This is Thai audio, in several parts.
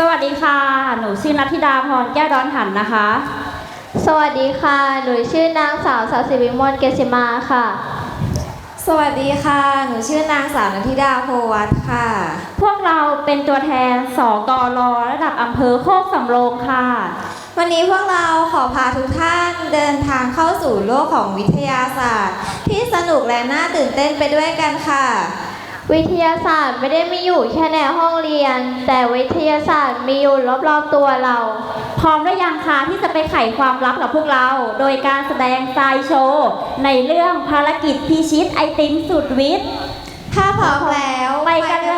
สวัสดีค่ะ หนูชื่อนัทธิดาพรแก้วดอนหันนะคะ สวัสดีค่ะ หนูชื่อนางสาวสาวสิวิมลเกษิมาค่ะ สวัสดีค่ะ หนูชื่อนางสาวนันทิดาโพวัตค่ะ พวกเราเป็นตัวแทนสกรระดับอำเภอโคกสำโรงค่ะ วันนี้พวกเราขอพาทุกท่านเดินทางเข้าสู่โลกของวิทยาศาสตร์ ที่สนุกและน่าตื่นเต้นไปด้วยกันค่ะ วิทยาศาสตร์ไม่ได้มีอยู่แค่ในห้องเรียน แต่วิทยาศาสตร์มีอยู่รอบๆตัวเรา พร้อมหรือยังคะที่จะไปไขความลับกับพวกเรา โดยการแสดงไซโชว์ในเรื่องภารกิจพิชิตไอติมสุดวิทย์ ถ้าพร้อมแล้ว ไปกันเลย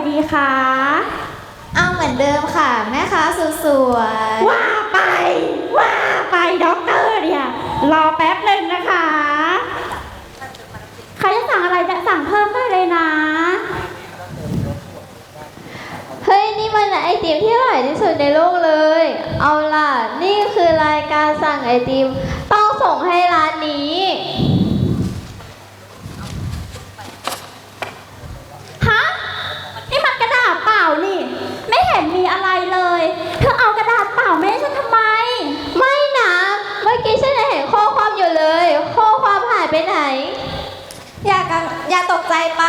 ดอร์อะไรดีคะเอาเหมือนเดิมค่ะ แม่ค้าสุดสวยว่าไป ว่าไปด็อกเตอร์เนี่ยรอแป๊บหนึ่งนะคะ ใครจะสั่งอะไรจะสั่งเพิ่มได้เลยนะ เฮ้ย นี่มันไอติมที่อร่อยที่สุดในโลกเลย เอาล่ะ นี่คือรายการสั่งไอติม ต้องส่งให้ร้านนี้ ฮะ นี่มันกระดาษเปล่านี่ ไม่เห็นมีอะไรเลย เธอเอากระดาษเปล่าไม่ให้ฉันทำไม ไม่นะ เมื่อกี้ฉันยังเห็นข้อความอยู่เลย ข้อความหายไปไหน อย่ากังอย่าตกใจไป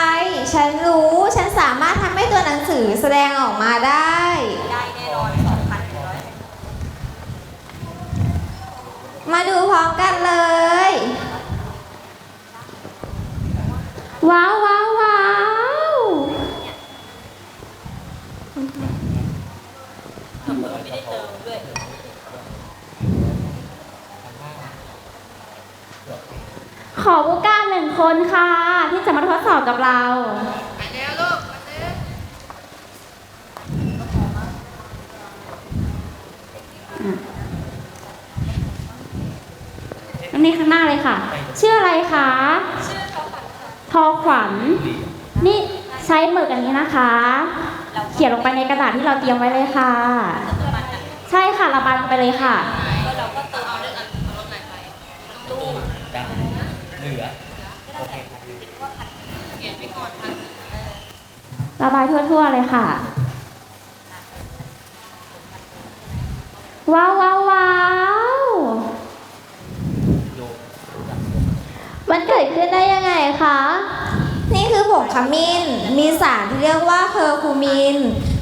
ฉันรู้ ฉันสามารถทำให้ตัวหนังสือแสดงออกมาได้มาดูพร้อมกันเลย ว้าวว้าวว้าว ขอผู้กล้าหนึ่งคนค่ะ ที่จะมาทดสอบกับเราอันนี้ข้างหน้าเลยค่ะ ชื่ออะไรคะ ชื่อทอขวัญ นี่ใช้หมึกอันนี้นะคะ เขียนลงไปในกระดาษที่เราเตรียมไว้เลยค่ะ ใช่ค่ะระบายลงไปเลยค่ะได้เหลือ โอเคค ระบายทั่วๆเลยค่ะ ว้าวว้าวว้าวมมันเกิดขึ้นได้ยังไงคะ นี่คือผงขมิ้น มีสารที่เรียกว่าเคอร์คูมิน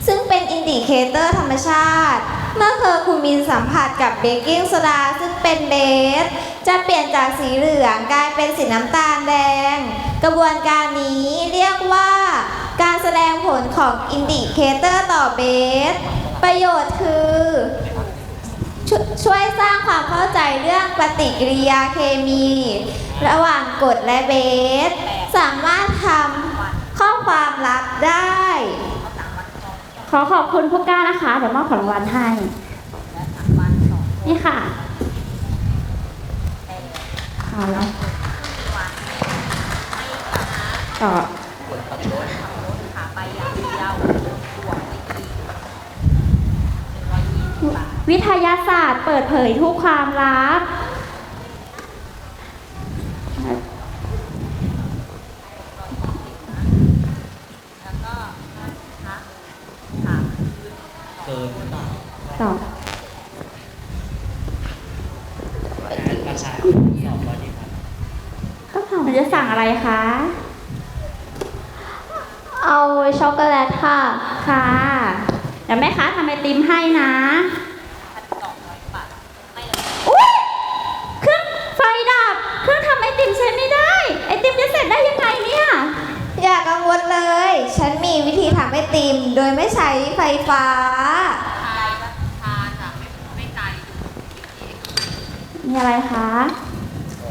ซึ่งเป็นอินดิเคเตอร์ธรรมชาติ เมื่อเคอร์คูมินสัมผัสกับเบกกิ้งโซดาซึ่งเป็นเบส จะเปลี่ยนจากสีเหลืองกลายเป็นสีน้ำตาลแดง กระบวนการนี้เรียกว่า การแสดงผลของอินดิเคเตอร์ต่อเบส ประโยชน์คือชช่วยสร้างความเข้าใจเรื่องปฏิกิริยาเคมี ระหว่างกรดและเบส สามารถทำข้อความลับได้ ขอขอบคุณผู้กล้านะคะ เดี๋ยวมอบของรางวัลให้ นี่ค่ะาแล้วต่อวิทยาศาสตร์เปิดเผยทุกความลับ เกินหรือเปล่า ต่อ ราคาสองร้อยยี่สิบ ก็ถามมันจะสั่ง อะไรคะ เอาช็อกโกแลตค่ะ ค่ะเดี๋ยวแม่ค้าทำไอติมให้นะอุ๊ยเครื่องไฟดับ เครื่องทำไอติมใช้ไม่ได้ ไอติมจะเสร็จได้ยังไงเนี่ย อย่ากังวลเลย ฉันมีวิธีทำไอติม โดยไม่ใช้ไฟฟ้า มีอะไรคะ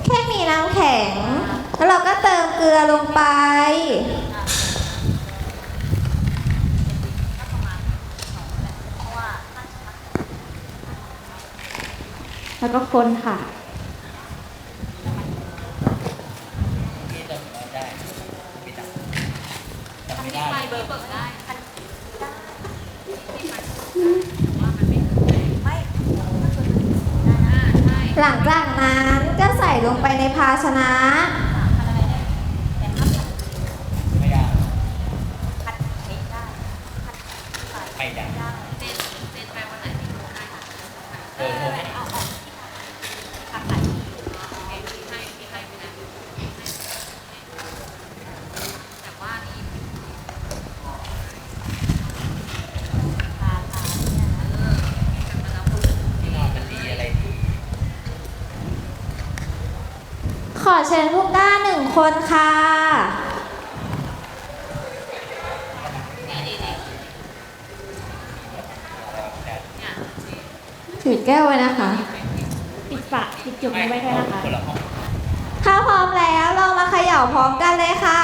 แค่มีน้ำแข็ง แล้วเราก็เติมเกลือลงไป แล้วก็คนค่ะ หลังจากนั้นก็ใส่ลงไปในภาชนะ ไม่ได้ไม่ได้เออโทรให้ ที่นอนมันดีอะไรดี ขอเชิญผู้กล้าหนึ่ง คนค่ะ ถือแก้วไว้นะคะ ปิดฝาปิดจุกนี้ไว้ด้วยนะคะคนละห้องถ้าพร้อมแล้วเรามาเขย่าพร้อมกันเลยค่ะ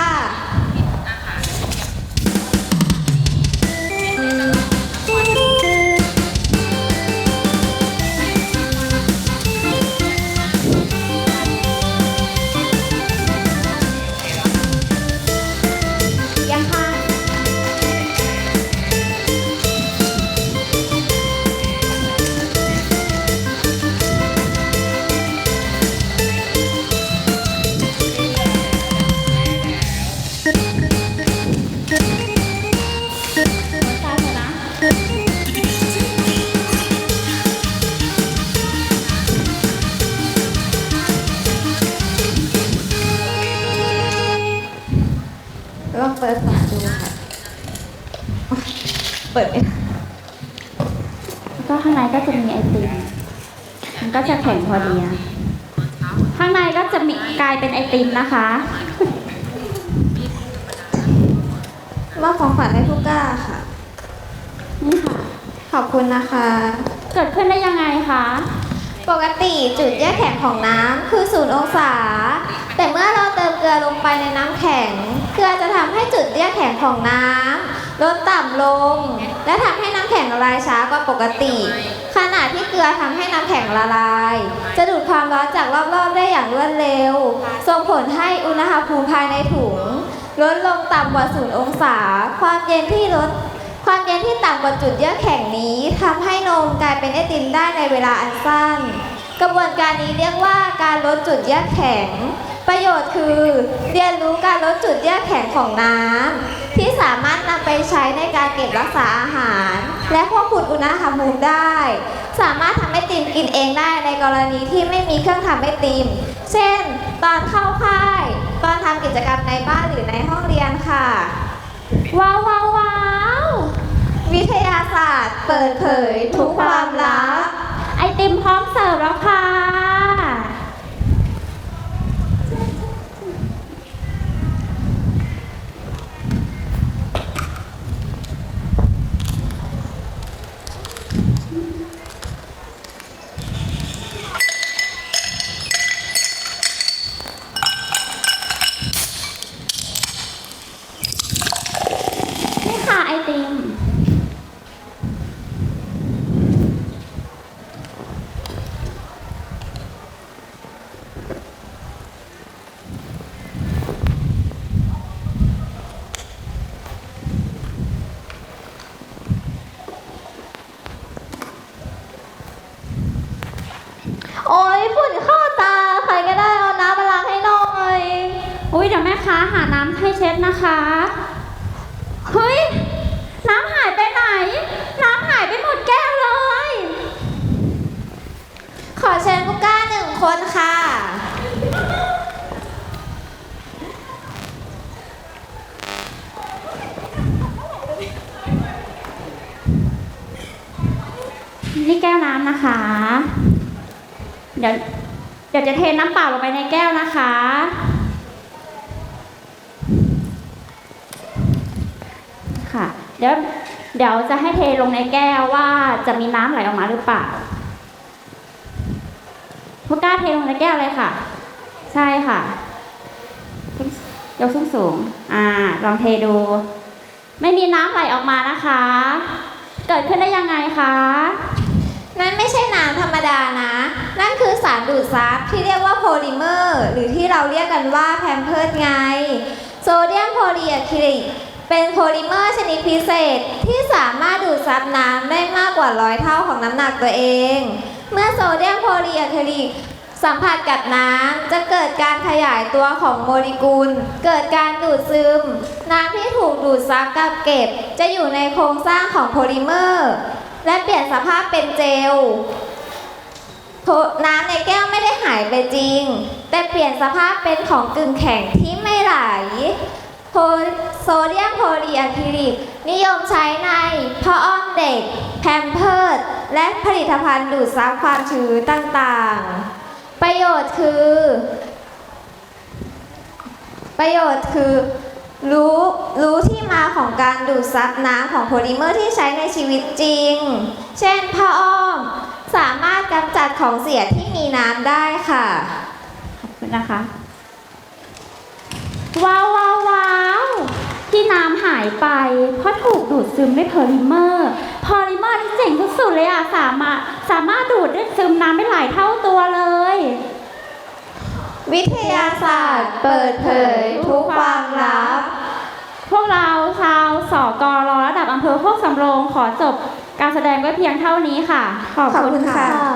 ก็ข้างในก็จะมีไอติมมันก็จะแข็งพอดีนะข้างในก็จะมีกลายเป็นไอติมนะคะมอบของขวัญให้ผู้กล้าค่ะ นี่ค่ะ ขอบคุณนะคะ เกิดขึ้นได้ยังไงคะ ปกติจุดแยกแข็งของน้ำคือศูนย์องศา แต่เมื่อเราเติมเกลือลงไปในน้ำแข็ง เกลือจะทำให้จุดแยกแข็งของน้ำ ลดต่ำลง และทำให้น้ำแข็งละลายช้ากว่าปกติ ขณะที่เกลือทำให้น้ำแข็งละลาย จะดูดความร้อนจากรอบๆได้อย่างรวดเร็ว ส่งผลให้อุณหภูมิภายในถุงลดลงต่ำกว่าศูนย์องศา ความเย็นที่ลดความเย็นที่ต่ำกว่าจุดเยือกแข็งนี้ทำให้นมกลายเป็นไอติมได้ในเวลาอันสั้น กระบวนการนี้เรียกว่าการลดจุดเยือกแข็ง ประโยชน์คือ เรียนรู้การลดจุดเยือกแข็งของน้ำที่สามารถนำไปใช้ในการเก็บรักษาอาหาร และควบคุมอุณหภูมิได้ สามารถทำไอติมกินเองได้ในกรณีที่ไม่มีเครื่องทำไอติม เช่น ตอนเข้าค่าย ตอนทำกิจกรรมในบ้านหรือในห้องเรียนค่ะ ว้าวว้าวว้าววิทยาศาสตร์ เปิดเผยทุกความลับไอติมพร้อมเสิร์ฟแล้วค่ะ นี่ค่ะไอติม โอ้ยฝุ่นเข้าตา ใครก็ได้เอาน้ำมาล้างให้หน่อย อุ้ยเดี๋ยวแม่ค้าหาน้ำให้เช็ดนะ คะ เฮ้ย น้ำหายไปไหน น้ำหายไปหมดแก้วเลย ขอเชิญผู้กล้าหนึ่งคนค่ะ นี่แก้วน้ำนะคะ เดี๋ยว เดี๋ยวจะเทน้ำเปล่าลงไปในแก้วนะคะ ค่ะ เดี๋ยวเดี๋ยวจะให้เทลงในแก้วว่าจะมีน้ำไหลออกมาหรือเปล่าพวกกล้าเทลงในแก้วเลยค่ะ ใช่ค่ะ ยกสูงสูงอ่า ลองเทดู ไม่มีน้ำไหลออกมานะคะ เกิดขึ้นได้ยังไงคะ นั่นไม่ใช่น้ำธรรมดานะ นั่นคือสารดูดซับที่เรียกว่าโพลิเมอร์ หรือที่เราเรียกกันว่าแพมเพิร์ดไง โซเดียมโพลีอะคริลิก เป็นโพลิเมอร์ชนิดพิเศษที่สามารถดูดซับน้ำได้มากกว่าร้อยเท่าของน้ำหนักตัวเอง เมื่อโซเดียมโพลีอะคริลิกสัมผัสกับน้ำจะเกิดการขยายตัวของโมเลกุล เกิดการดูดซึม น้ำที่ถูกดูดซับกับเก็บ จะอยู่ในโครงสร้างของโพลิเมอร์ และเปลี่ยนสภาพเป็นเจลน้ำในแก้วไม่ได้หายไปจริง แต่เปลี่ยนสภาพเป็นของกึ่งแข็งที่ไม่ไหล โพโซเดียมโพลีอะคริลิก นิยมใช้ในผ้าอ้อมเด็ก แพมเพิร์ดและผลิตภัณฑ์ดูดซับความชื้นต่างๆ ประโยชน์คือ ประโยชน์คือ รู้รู้ที่มาของการดูดซับน้ำของโพลิเมอร์ที่ใช้ในชีวิตจริง เช่นผ้าอ้อม สามารถกำจัดของเสียที่มีน้ำได้ค่ะ ขอบคุณนะคะ ว้าวว้าวว้าวที่น้ำหายไป เพราะถูกดูดซึมด้วยโพลิเมอร์โพลิเมอร์ที่เจ๋งสุดๆเลยอะ สามารถสามารถดูดได้ซึมน้ำได้หลายเท่าตัวเลย วิทยาศาสตร์เปิดเผยทุกความลับ พวกเราชาวสกรระดับอำเภอโคกสำโรงขอจบการแสดงไว้เพียงเท่านี้ค่ะ ขอบขอบคุคุณณค่ะค่ะ